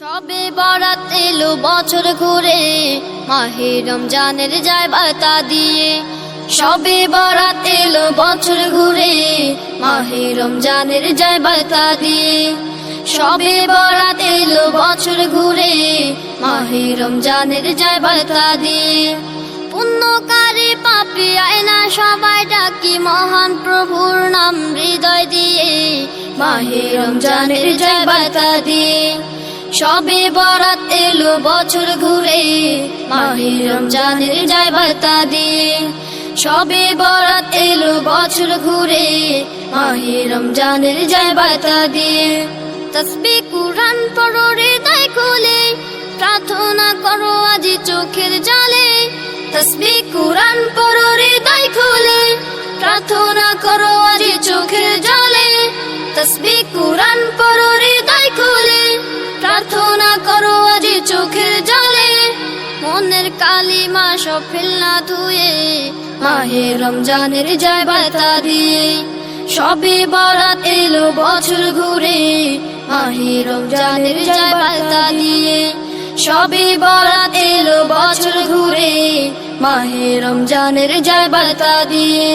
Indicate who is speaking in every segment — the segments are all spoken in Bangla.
Speaker 1: সবে বরাত এলো বছর ঘুরে, মাহে রমজানের যায় বার্তা দিয়ে। সবে বরাত এলো বছর ঘুরে, মাহে রমজানের যায় বার্তা দিয়ে। সবে বরাত এলো বছর ঘুরে, মাহে রমজানের যায় বার্তা দিয়ে। পুণ্যকারী পাপি আয়না সবাই ডাকি মহান প্রভুর নাম হৃদয় দিয়ে, মাহে রমজানের জয় বার্তা দিয়ে। সবে বরাত এলো বছর ঘুরে, মাহে রমজানের জয় বার্তা দিয়ে সবে বরাত এলো বছর ঘুরে, মাহে রমজানের জয় বার্তা দিয়ে তসবি কুরআন পড়ো হৃদয় খুলে, প্রার্থনা করো আজি চোখের জলে। তসবি কুরআন পড়ো হৃদয় খুলে, প্রার্থনা করো আজি চোখের জলে। তসবি কুরআন পড়ো মনের কালিমা সব ফেলনা ধুয়ে, মাহে রমজানের যায় বার্তা দিয়ে সবে বরাত এলো বছর ঘুরে, মাহে রমজানের যায় বার্তা দিয়ে সবে বরাত এলো বছর ঘুরে, মাহে রমজানের যায় বার্তা দিয়ে।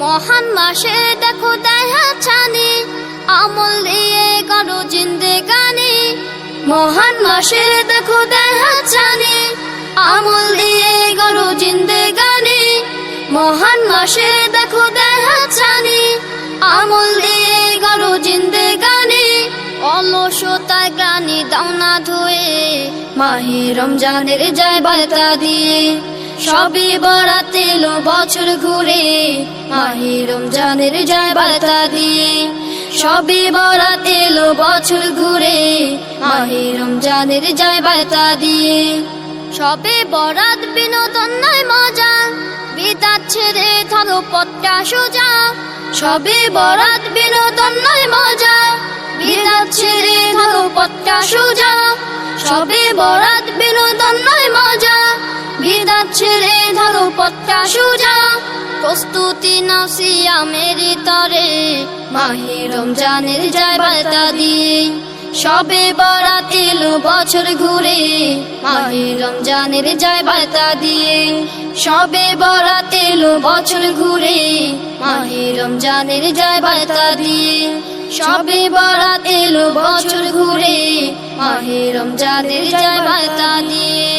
Speaker 1: মহান মাসে দেখো দেখা ছানি, আমল দিয়ে করো জিন্দে গানে। মহান মাসের দেখো দেখা ছানি আমল দিয়ে করো জিন্দে গানে মহান মাসে দেখো দেখা ছানি। আমল দিয়ে করো জিন্দে গানে অলসতায় গ্রানি দাওনা ধুয়ে। মাহি রমজানের যায় বার্তা দিয়ে। সবে বরাত এলো বছর ঘুরে। মাহি রমজানের যায় বার্তা দিয়ে। সবে বরাত এলো বছর ঘুরে। মাহি রমজানের যায় বার্তা দিয়ে। সবে বরাত বিনোদন নয় মজা। বিদাত ছেড়ে থালো পথটা সোজা। সবে বরাত বিনোদন নয় মজা। বিদাত ছেড়ে থালো পথটা সোজা। সবে বরাত বিনোদন নয় মজা। বিদাত ছেড়ে ধরো পথটা সোজা। প্রস্তুতি নাও সিয়ামের তরে। মাহে রমজানের যায় বার্তা দিয়ে। সবে বরাত এলো বছর ঘুরে, মাহে রমজানের যায় বার্তা দিয়ে। সবে বরাত এলো বছর ঘুরে, মাহে রমজানের যায় বার্তা দিয়ে। সবে বরাত এলো বছর ঘুরে, মাহে রমজানের যায় বার্তা দিয়ে।